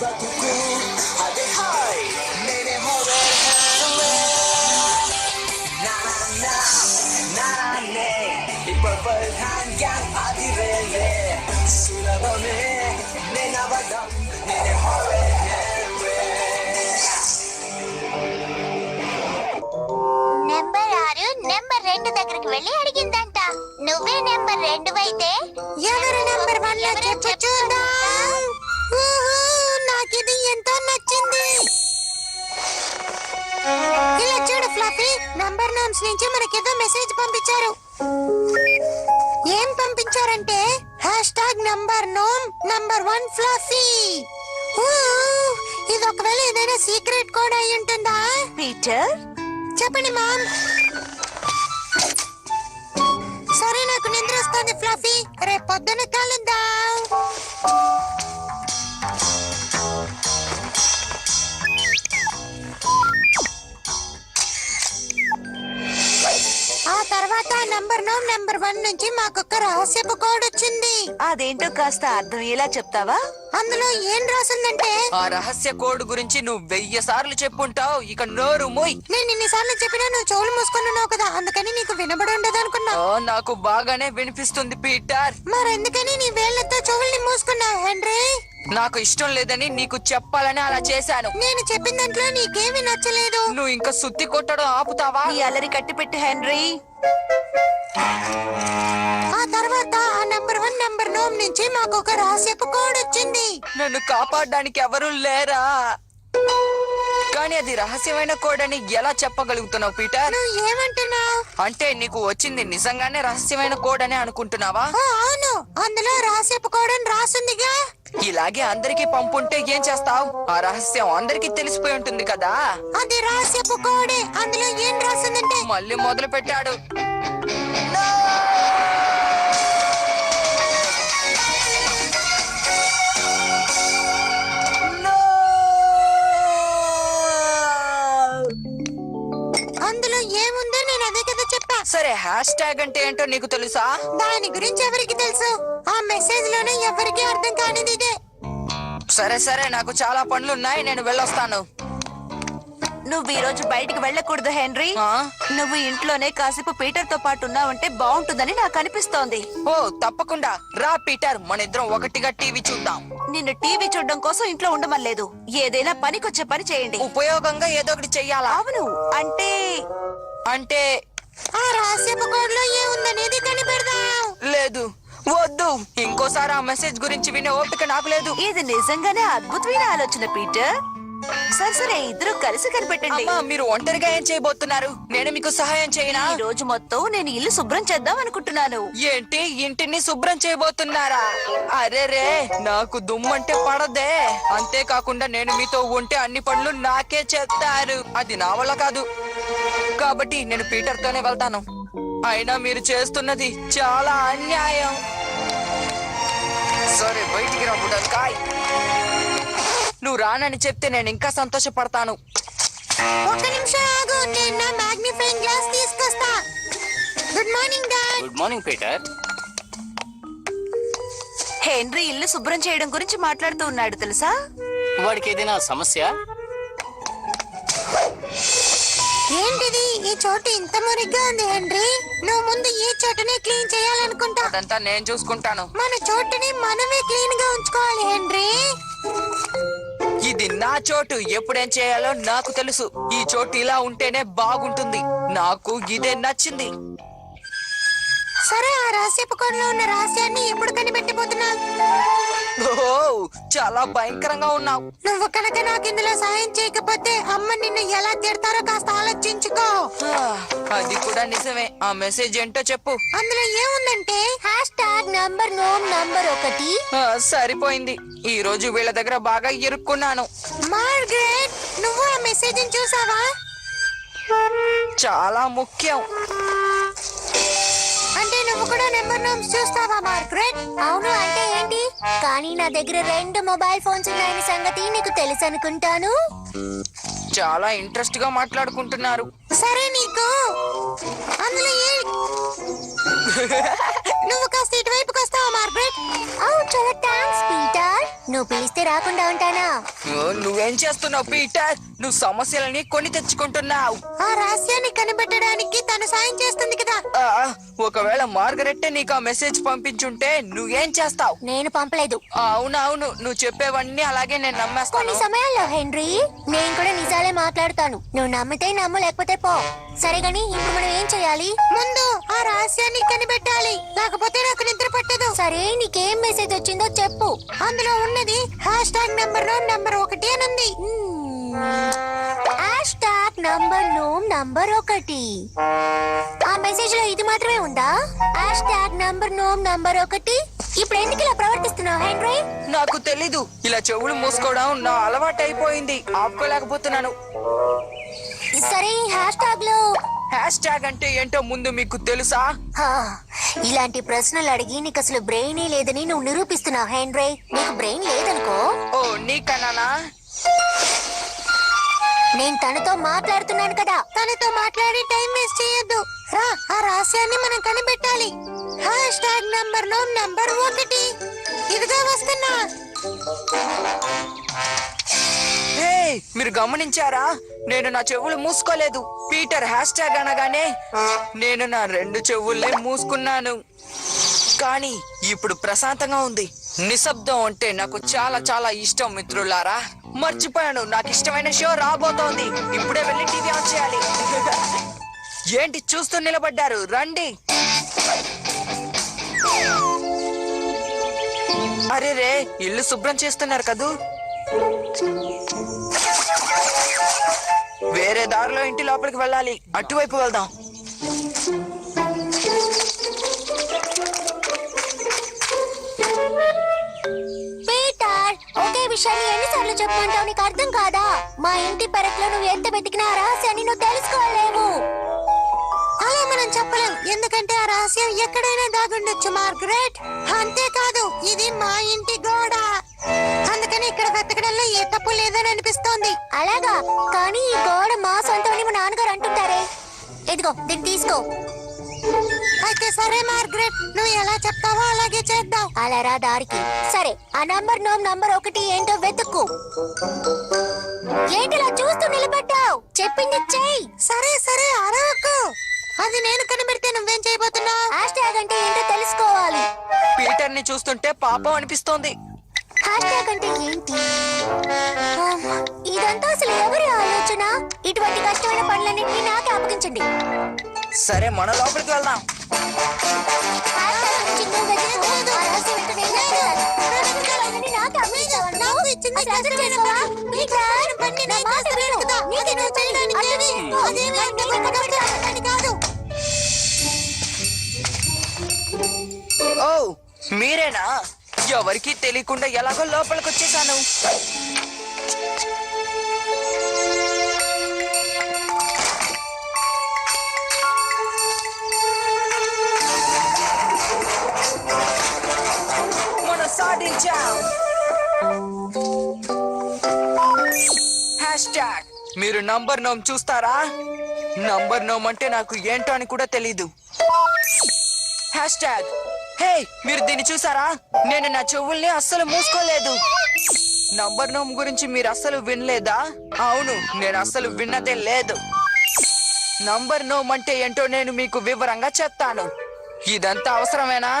back norms నుంచి మనకేదో message పంపించారు. ఏం పంపించారంటే hash tag number నోమ్ number one fluffy ఇది ఒకవేళ ఏదైనా సీక్రెట్ కోడ్ అయి ఉంటుందా? పీటర్ చెప్పండి మామ్ సరే నాకు నిద్ర వస్తుంది ఫ్లఫీ రేపు పొద్దున కలుద్దాం. నంబర్ నో నంబర్ వన్ నుంచి మాకొక రహస్యపు కోడ్ వచ్చింది. అదేంటో కాస్త అర్థం ఎలా చెప్తావా? అందులో ఏం రాసిందంటే? ఆ రహస్య కోడ్ గురించి నువ్వు వెయ్యి సార్లు చెప్పుంటావు ఇక నోరు మొయ్. నేను ఇన్నిసార్లు చెప్పినా నువ్వు చెవులు మూసుకొని ఉన్నావు కదా అందుకని నీకు వినబడి ఉండదు అనుకున్నా ఓ, నాకు బాగానే వినిపిస్తుంది పీటర్. మరెందుకని నీ వేళ్ళతో చెవుల్ని మూసుకున్నావు హెన్రీ? నాకు ఇష్టం లేదని నీకు చెప్పాలని అలా చేశాను. నేను చెప్పిన దాంట్లో నీకేమీ నచ్చలేదు. నువ్వు ఇంకా సుత్తి కొట్టడం ఆపుతావా? నీ అల్లరి కట్టిపెట్టు హెన్రీ. ఆ తర్వాత ఆ నంబర్ వన్ నంబర్ నోమ్ నుంచి మాకు ఒక రహస్యపు కోడ్ వచ్చింది. నన్ను కాపాడడానికి ఎవరూ లేరా? కానీ అది రహస్యమైన కోడ్ అని ఎలా చెప్పగలుగుతున్నావు పీటర్? నువ్వు ఏమంటున్నావు? అంటే నీకు వచ్చింది నిజంగానే రహస్యమైన కోడ్ అని అనుకుంటున్నావా? అవును. అందులో రహస్యపు కోడ్ అని రాసిందిగా. ఇలాగే అందరికీ పంపుంటే ఏం చేస్తావు? ఆ రహస్యం అందరికీ తెలిసిపోయి ఉంటుంది కదా? అది రహస్యపు కోడే. అందులో ఏం రాసిందంటే మళ్ళీ మొదలు పెట్టాడు అందులో ఏముందో నేను అదే కదా చెప్పా. సరే హ్యాష్ ట్యాగ్ అంటే ఏంటో నీకు తెలుసా? దాని గురించి ఎవరికి తెలుసు? ఆ మెసేజ్లోనే ఎవరికి అర్థం కానిది ఇదే. సరే సరే నాకు చాలా పనులు ఉన్నాయి నేను వెళ్ళొస్తాను. నువ్వు ఈ రోజు బయటికి వెళ్ళకూడదు హెన్రీ. ఆ? నువ్వు ఇంట్లోనే కాసేపు పీటర్తో పాటు ఉన్నావంటే బాగుంటుందని నాకు అనిపిస్తోంది. ఓ తప్పకుండా. రా పీటర్. మన ఇద్దరం ఒకటిగా టీవీ చూద్దాం. నిన్ను టీవీ చూడడం కోసం ఇంట్లో ఉండమలేదు ఏదైనా పనికొచ్చే పని చేయండి. ఉపయోగంగా ఏదో ఒకటి చెయ్యాలా? అవును. అంటే అంటే ఆ రహస్యపు కోడ్లో ఏముందనేది కనిపెడదాం. లేదు. వద్దు. ఇంకోసారి ఆ మెసేజ్ గురించి వినే ఓపిక నాకు లేదు. ఇది నిజంగానే అద్భుతమైన ఆలోచన పీటర్. సరే సరే ఇద్దరు కలిసి కనిపెట్టండి. అమ్మా మీరు ఒంటరిగా ఏం చేయబోతున్నారు? నేను మీకు సహాయం చేయనా? ఈ రోజు మొత్తం నేను ఇల్లు శుభ్రం చేద్దాం అనుకుంటున్నాను. ఏంటి? ఇంటిని శుభ్రం చేయబోతున్నారా? అరే రే నాకు దుమ్మంటే పడదే. అంతేకాకుండా నేను మీతో ఉంటే అన్ని పనులు నాకే చేస్తారు. అది నా వల్ల కాదు. కాబట్టి నేను పీటర్ తోనే వెళ్తాను. అయినా మీరు చేస్తున్నది చాలా అన్యాయం. సరే బయటికి రా బుడంకాయ్ నువ్వు రానని చెప్తే నేను ఇంకా సంతోషపడతాను. ఒక్క నిమిషం ఆగు నేను నా మ్యాగ్నిఫైయింగ్ గ్లాస్ తీసుకొస్తా. Good morning dad good morning Peter Henry ఇల్లు శుభ్రం చేయడం గురించి మాట్లాడుతూ ఉన్నాడు తెలుసా? వాడికి ఏదైనా సమస్య? ఏంటిది? ఈ చోటు ఇంత మురిగ్గా ఉంది హెన్రీ. నువ్వు ముందు ఈ చోటుని క్లీన్ చేయాలనుకుంటా. అదంతా నేను చూసుకుంటాను. మన చోటుని మనమే క్లీన్గా ఉంచుకోవాలి హెన్రీ. ఇది నా చోటు. ఎప్పుడేం చేయాలో నాకు తెలుసు. ఈ చోటు ఇలా ఉంటేనే బాగుంటుంది. నాకు ఇదే నచ్చింది. సరే ఆ రహస్యపు కోడ్లో ఉన్న రహస్యాన్ని ఎప్పుడు కనిపెట్టబోతున్నావు? ఓ చాలా భయంకరంగా ఉన్నావు. నువ్వు కనుక నాకు ఇందులో సాయం చేయకపోతే అమ్మ నిన్ను ఎలా తిడతారో కాస్త ఆలోచించుకో. ఆ, అది కూడా నిజమే. ఆ మెసేజ్ ఏంటో చెప్పు. అందులో ఏముందంటే హ్యాష్ ట్యాగ్ నంబర్ నోమ్ నంబర్ ఒకటి. ఆ, సరిపోయింది. ఈ రోజు వీళ్ళ దగ్గర బాగా ఇరుక్కున్నాను. మార్గరెట్ నువ్వు ఆ మెసేజ్ చూసావా? చాలా ముఖ్యం. అంటే నువ్వు కూడా నెంబర్ నోమ్స్ చూస్తావా మార్గరెట్ అవును అంటే ఏంటి? కానీ నా దగ్గర రెండు మొబైల్ ఫోన్స్ ఉన్నాయని సంగతి నీకు తెలుసు అనుకుంటాను చాలా ఇంట్రెస్ట్గా మాట్లాడుకుంటున్నారు. సరే నీకు. అందులో ఏ? నువ్వు కాస్త ఇటువైపుకి వస్తావా మార్గరెట్ నువ్వు పిలిస్తే రాకుండా ఉంటానా? నువ్వేం చేస్తున్నావు పీటర్? నువ్వు సమస్యలని కొని తెచ్చుకుంటున్నావు. ఆ రహస్యాన్ని కనిపెట్టడానికి తను సాయం చేస్తుంది కదా. ఆ, ఒకవేళ మార్గరెట్టే నీకు ఆ మెసేజ్ పంపించుంటే నువ్వేం చేస్తావు? నేను పంపలేదు. అవునవును నువ్వు చెప్పేవన్నీ అలాగే నేను కొన్ని నమ్మేస్తాను సమయాల్లో హెన్రీ నేను కూడా నిజాలే మాట్లాడతాను. నువ్వు నమ్మితే నమ్ము లేకపోతే పో. సరే గాని ఇప్పుడు మనం ఏం చేయాలి? ముందు ఆ రహస్యాన్ని కనిపెట్టాలి. లేకపోతే నాకు నిద్ర పట్టదు. సరే నీకేం మెసేజ్ వచ్చిందో చెప్పు. అందులో ఉన్నది. హ్యాష్ ట్యాగ్ నెంబర్ నంబర్ ఒకటి అని ఉంది. హ్యాష్ ట్యాగ్ నంబర్ నోమ్ నంబర్ ఒకటి. ఆ మెసేజ్లో ఇది మాత్రమే ఉందా? హ్యాష్ ట్యాగ్ నంబర్ నోమ్ నంబర్ ఒకటి. ఇప్పుడు ఎందుకు ఇలా ప్రవర్తిస్తున్నావు హెన్రీ నాకు తెలీదు. ఇలా చెవులు మూసుకోవడం నా అలవాటు అయిపోయింది ఆపుకోలేకపోతున్నాను. సరే హ్యాష్ ట్యాగ్లో హ్యాష్ ట్యాగ్ అంటే ఏంటో ముందు మీకు తెలుసా? హా, ఇలాంటి ప్రశ్నలు అడిగి నీకు అసలు బ్రెయినే లేదని నువ్వు నిరూపిస్తున్నావు హెన్రీ నీకు బ్రెయిన్ లేదనుకో. ఓ నీకన్నానా? నేను తనతో మాట్లాడుతున్నాను కదా. తనతో మాట్లాడి టైం వేస్ట్ చేయొద్దు. రా ఆ రహస్యాన్ని మనం కనిపెట్టాలి. హ్యాష్ ట్యాగ్ నంబర్ నంబర్ ఒకటి. ఇదిగా వస్తున్నా. హే మీరు గమనించారా? నేను నా చెవులు మూసుకోలేదు. పీటర్ హ్యాష్ ట్యాగ్ అనగానే నేను నా రెండు చెవుల్ని మూసుకున్నాను. కానీ ఇప్పుడు ప్రశాంతంగా ఉంది. నిశ్శబ్దం అంటే నాకు చాలా చాలా ఇష్టం మిత్రులారా. మర్చిపోయాను. నాకు ఇష్టమైన షో రాబోతోంది. ఇప్పుడే వెళ్ళి టీవీ ఆన్ చేయాలి. ఏంటి చూస్తూ నిలబడ్డారు? రండి. అరే రే ఇల్లు శుభ్రం చేస్తున్నారు కదూ? వేరే దారిలో ఇంటి లోపలికి వెళ్ళాలి. అటువైపు వెళ్దాం. పీటర్ ఒకే విషయాన్ని ఎన్నిసార్లు చెప్పుకుంటావు నీకు అర్థం కాదా? మా ఇంటి పెరట్లో నువ్వు ఎంత వెతికినా ఆ రహస్యాన్ని నువ్వు తెలుసుకోలేవు. అలా మనం చెప్పలేం. ఎందుకంటే ఆ రహస్యం ఎక్కడైనా దాగుండొచ్చు మార్గరెట్. అంతేకాదు ఇది మా ఇంటి గోడ. అందుకని ఇక్కడ వెతకడంలో ఏ తప్పు లేదని అనిపిస్తోంది. అలాగా? కానీ ఈ గోడ మా సొంతమని మా నాన్నగారు అంటుంటారే. ఇదిగో దీన్ని తీసుకో. అయితే సరే మార్గరెట్ నువ్వు ఎలా చెప్తావో అలాగే చేద్దాం. అలా రా దారికి. సరే ఆ నంబర్ నోమ్ నంబర్ ఒకటి ఏంటో వెతుక్కు ఏంటిలా చూస్తూ నిలబడ్డావు? చెప్పింది చెయ్యి. సరే సరే అరవకు. అది నేను కనబెడితే నువ్వేం చేయబోతున్నావు? హ్యాష్ ట్యాగ్ అంటే ఏంటో తెలుసుకోవాలి. పీటర్ని చూస్తుంటే పాపం అనిపిస్తోంది. హ్యాష్ ట్యాగ్ అంటే ఏంటి ఇదంతా అసలు ఎవరి ఆలోచన? ఇటువంటి కష్టమైన పనులన్నింటినీ నాకే అప్పగించండి సరే మన లోపలికి వెళ్దాం. మీరేనా? ఎవరికీ తెలియకుండా ఎలాగో లోపలికి వచ్చేసాను మనం సాధించాం హ్యాష్ ట్యాగ్ మీరు నంబర్ నోమ్ చూస్తారా? నంబర్ నోమ్ అంటే నాకు ఏంటో అని కూడా తెలీదు. హ్యాష్ ట్యాగ్ హే మీరు దీన్ని చూసారా? నేను నా చెవుల్ని అస్సలు మూసుకోలేదు. నంబర్ నోమ్ గురించి మీరు అస్సలు వినలేదా? అవును నేను అస్సలు విన్నదే లేదు. నంబర్ నోమ్ అంటే ఏంటో నేను మీకు వివరంగా చెప్తాను. ఇదంతా అవసరమేనా?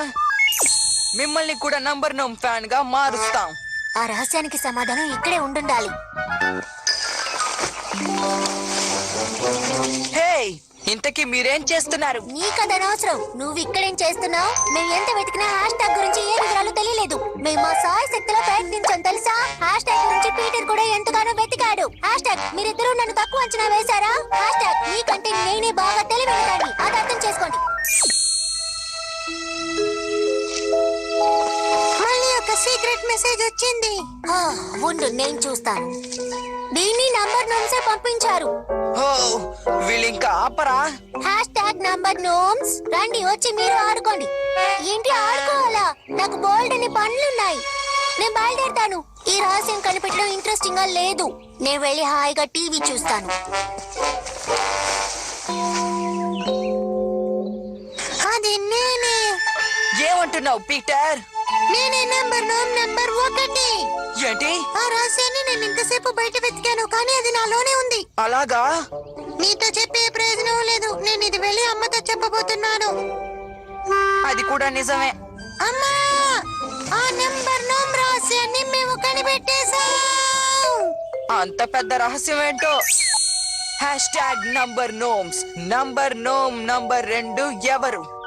మిమ్మల్ని కూడా నంబర్ నోమ్ ఫ్యాన్గా మారుస్తాం. ఆ రహస్యానికి సమాధానం ఇక్కడే ఉండుండాలి. హే ఇంతకీ మీరేం చేస్తున్నారు? నీకది అనవసరం. నువ్వు ఇక్కడేం చేస్తున్నావు? మేము ఎంత వెతికినా హ్యాష్ ట్యాగ్ గురించి ఏ వివరాలు తెలియలేదు. మేము మా సాయ శక్తిలో ప్రయత్నించాం తెలుసా? హ్యాష్ ట్యాగ్ గురించి పీటర్ కూడా ఎంతగానో వెతికాడు. హ్యాష్ ట్యాగ్ మీరిద్దరూ నన్ను తక్కువ అంచనా వేశారా? హ్యాష్ ట్యాగ్ నీకంటే నేనే బాగా తెలివైన దాన్ని. అది అర్థం చేసుకోండి. మళ్ళీ ఒక సీక్రెట్ మెసేజ్ వచ్చింది. ఆ, ఉండు నేను చూస్తాను. దీన్ని నంబర్ నోమ్సే పంపించారు. ఓ వీళ్ళింకా ఆపరా? Hash tag number నోమ్స్. రండి వచ్చి మీరు ఆడుకోండి. ఏంటి ఆడుకోవాలా? నాకు బోల్డ్ అని పనులున్నాయి. నేను బయలుదేరుతాను. ఈ రహస్యం కనిపెట్టడం ఇంట్రెస్టింగ్గా లేదు. నేను వెళ్ళి హాయిగా టీవీ చూస్తాను. అది నేనే. ఏమంటున్నావు పీటర్? నేనే నంబర్ నోమ్ నంబర్ ఒకటి. ఏంటి? ఆ రహస్యాన్ని నేను ఇంతసేపు బయట వెతికాను కానీ అది నాలోనే ఉంది. అలాగా? నీతో చెప్పే ప్రయోజనం లేదు. నేను ఇది వెళ్ళి అమ్మతో చెప్పబోతున్నాను. అది కూడా నిజమే. అమ్మా ఆ నంబర్ నోమ్ రహస్యాన్ని మేము కనిపెట్టేశాం. అంత పెద్ద రహస్యం ఏంటో? Hash tag number నోమ్స్ number నోమ్ number రెండు ఎవరు?